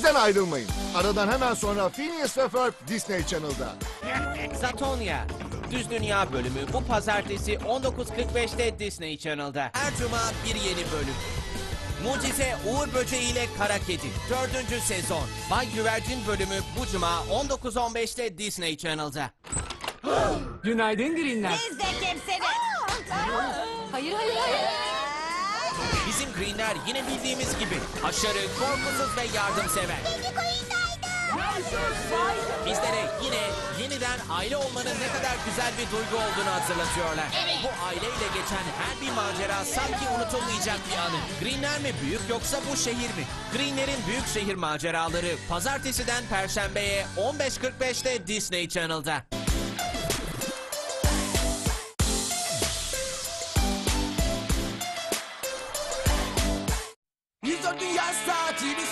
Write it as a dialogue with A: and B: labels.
A: Bizden ayrılmayın. Aradan hemen sonra Phineas ve Ferb Disney Channel'da.
B: Zatonya. Düz Dünya bölümü bu pazartesi 19.45'te Disney Channel'da. Her cuma bir yeni bölüm. Mucize Uğur Böceği ile Kara Kedi 4. sezon. Bay Güvercin bölümü bu cuma 19.15'te Disney Channel'da.
C: Günaydın Greenler.
D: Biz de kimsiniz?
E: Hayır hayır hayır.
B: Bizim Greenler yine bildiğimiz gibi haşarı, korkusuz ve yardımsever. Bizlere yine yeniden aile olmanın ne kadar güzel bir duygu olduğunu hatırlatıyorlar. Bu aileyle geçen her bir macera sanki unutulmayacak bir anı. Greenler mi büyük yoksa bu şehir mi? Greenler'in büyük şehir maceraları pazartesiden perşembeye 15.45'te Disney Channel'da. something I started.